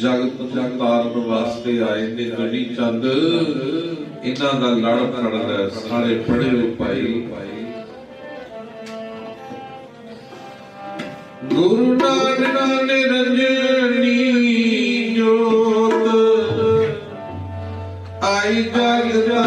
ਜਗਤ ਨੂੰ ਵਾਸਤੇ ਆਏ ਨੇ ਦੁਨੀ ਚੰਦ। ਇਹਨਾਂ ਦਾ ਲੜ ਫੜਦਾ ਸਾਰੇ ਪੜੇ ਹੋਏ ਭਾਈ। ਗੁਰੂ ਨਾਨਕ ਨਿਰੰਜਨੀ ਜੋਤ। ਆਈ ਜਗ ਜਾਰੇ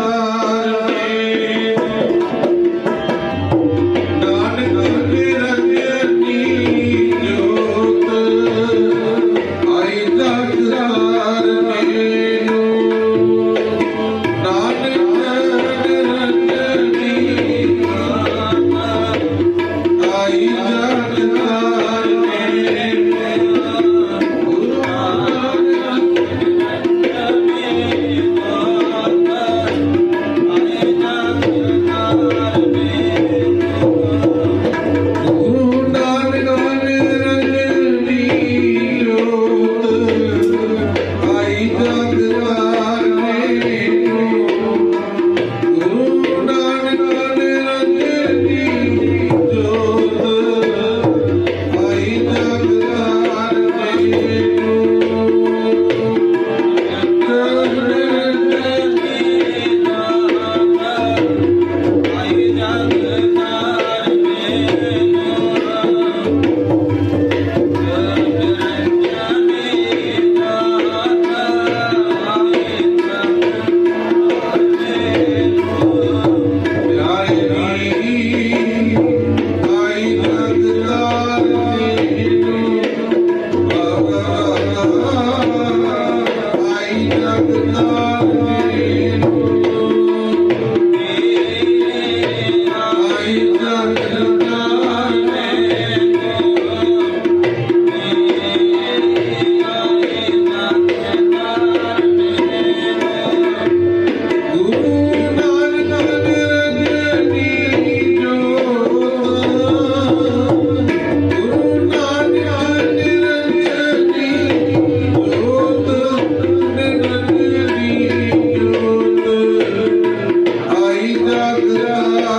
ਆਈ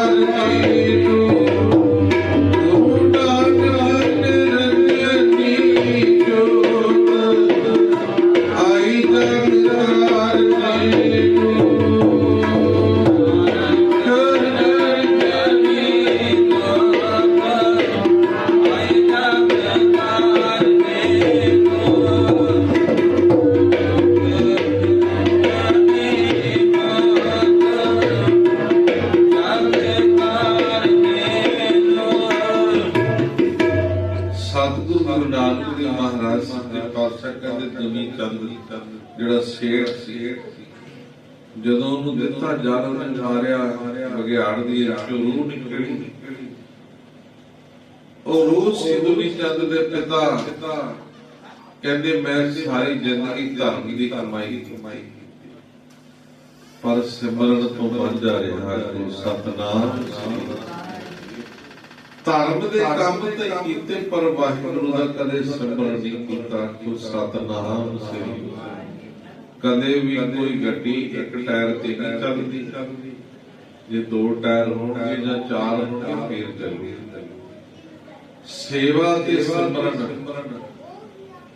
ਨਾਨਕ ਦੇਵ ਮਹਾਰਾਜ ਸੱਚੇ ਪਾਤਸ਼ਾਹ ਕਹਿੰਦੇ ਦੁਨੀ ਚੰਦ ਜਿਹੜਾ ਸ਼ੇਰ ਸੀ, ਜਦੋਂ ਉਹਨੂੰ ਦਿੱਤਾ ਜਲ ਉਹਨੇ ਬਗਿਆੜ ਦੀ ਅੱਖੋਂ ਰੂਹ ਨਿਕਲੀ, ਉਹ ਰੂਹ ਸੀ ਦੁਨੀ ਚੰਦ ਦੇ ਪਿਤਾ ਕਹਿੰਦੇ, ਮੈਂ ਸਾਰੀ ਜ਼ਿੰਦਗੀ ਧਰਮ ਦੀ ਕਮਾਈ ਕਮਾਈ ਪਰ ਸਿਮਰਨ ਤੋਂ ਬਚ ਰਿਹਾ ਕੋ ਸਤਨਾਮ ਧਰਮ ਦੇ ਕੰਮ ਤੇ ਕੀਤੇ ਪਰ ਵਾਹਿਗੁਰੂ ਦਾ ਕਦੇ ਸਿਮਰਨ ਨਹੀਂ ਕੀਤਾ ਕੋ ਸਤਨਾਮ ਸ੍ਰੀ ਕਦੇ ਵੀ ਕੋਈ ਗੱਡੀ ਇੱਕ ਟਾਇਰ ਤੇ ਨਹੀਂ ਚੱਲਦੀ। ਜੇ ਦੋ ਟਾਇਰ ਹੋਣਗੇ ਜਾਂ ਚਾਰ ਹੋਣਗੇ ਫੇਰ ਚੱਲਦੀ। ਸੇਵਾ ਤੇ ਸਿਮਰਨ।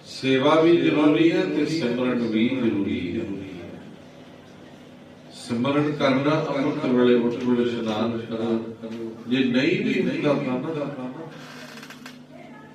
ਸੇਵਾ ਵੀ ਜ਼ਰੂਰੀ ਹੈ ਤੇ ਸਿਮਰਨ ਵੀ ਜ਼ਰੂਰੀ ਹੈ। ਸਿਮਰਨ ਕਰਨਾ ਅੰਮ੍ਰਿਤ ਵੇਲੇ ਉੱਠ ਵੇਲੇ ਇਸ਼ਨਾਨ ਕਰੋ ਜੇ ਨਹੀਂ ਵੀ ਹੁੰਦਾ ਤਾਂ ਨਾ